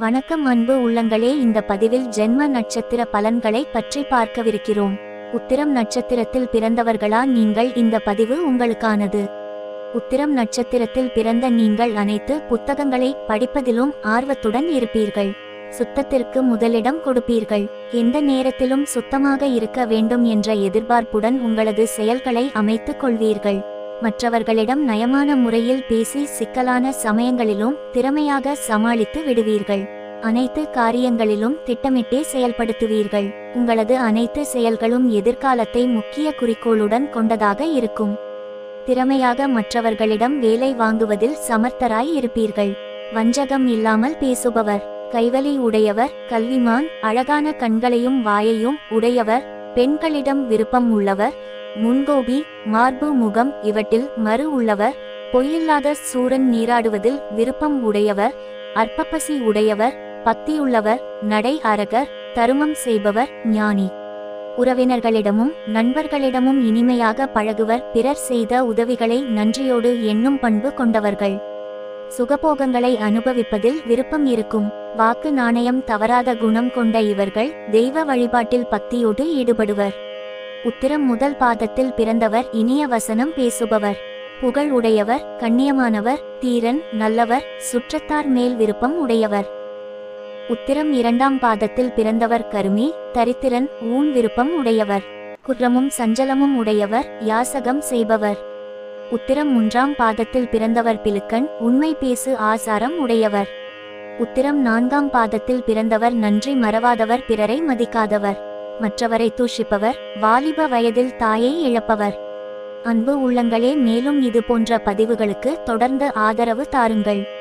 வணக்கம் அன்பு உள்ளங்களே இந்த பதிவில் ஜென்ம நட்சத்திர பலன்களை பற்றி பார்க்கவிருக்கிறோம். உத்திரம் நட்சத்திரத்தில் பிறந்தவர்களா நீங்கள்? இந்த பதிவு உங்களுக்கானது. உத்திரம் நட்சத்திரத்தில் பிறந்த நீங்கள் அனைத்து புத்தகங்களை படிப்பதிலும் ஆர்வத்துடன் இருப்பீர்கள். சுத்தத்திற்கு முதலிடம் கொடுப்பீர்கள். எந்த நேரத்திலும் சுத்தமாக இருக்க வேண்டும் என்ற எதிர்பார்ப்புடன் உங்களது செயல்களை அமைத்துக் கொள்வீர்கள். மற்றவர்களிடம் நயமான முறையில் பேசி சிக்கலான சமயங்களிலும் திறமையாக சமாளித்து விடுவீர்கள். அனைத்து காரியங்களிலும் திட்டமிட்டே செயல்படுத்துவீர்கள். உங்களது அனைத்து செயல்களும் எதிர்காலத்தை முக்கிய குறிக்கோளுடன் கொண்டதாக இருக்கும். திறமையாக மற்றவர்களிடம் வேலை வாங்குவதில் சமர்த்தராய் இருப்பீர்கள். வஞ்சகம் இல்லாமல் பேசுபவர் கைவலி உடையவர் கல்விமான் அழகான கண்களையும் வாயையும் உடையவர் பெண்களிடம் விருப்பம் உள்ளவர் முன்கோபி மார்பு முகம் இவற்றில் மறு உள்ளவர். பொய்யில்லாத சூரன் நீராடுவதில் விருப்பம் உடையவர். அற்பப்பசி உடையவர் பக்தியுள்ளவர் நடை அரகர் தருமம் செய்பவர் ஞானி. உறவினர்களிடமும் நண்பர்களிடமும் இனிமையாக பழகுவர் பிறர் செய்த உதவிகளை நன்றியோடு எண்ணும் பண்பு கொண்டவர்கள். சுகபோகங்களை அனுபவிப்பதில் விருப்பம் இருக்கும். வாக்கு நாணயம் தவறாத குணம் கொண்ட இவர்கள் தெய்வ வழிபாட்டில் பக்தியோடு ஈடுபடுவர். உத்திரம் முதல் பாதத்தில் பிறந்தவர் இனிய வசனம் பேசுபவர். புகழ் உடையவர் கண்ணியமானவர் தீரன் நல்லவர் சுற்றத்தார் மேல் விருப்பம் உடையவர். உத்திரம் இரண்டாம் பாதத்தில் பிறந்தவர் கருமி தரித்திரன் ஊன் விருப்பம் உடையவர். குற்றமும் சஞ்சலமும் உடையவர் யாசகம் செய்பவர். உத்திரம் மூன்றாம் பாதத்தில் பிறந்தவர் பிலுக்கன் உண்மை பேசு ஆசாரம் உடையவர். உத்திரம் நான்காம் பாதத்தில் பிறந்தவர் நன்றி மறவாதவர் பிறரை மதிக்காதவர். மற்றவரை தூஷிப்பவர் வாலிப வயதில் தாயை இழப்பவர். அன்பு உள்ளங்களே மேலும் இது போன்ற பதிவுகளுக்கு தொடர்ந்து ஆதரவு தாருங்கள்.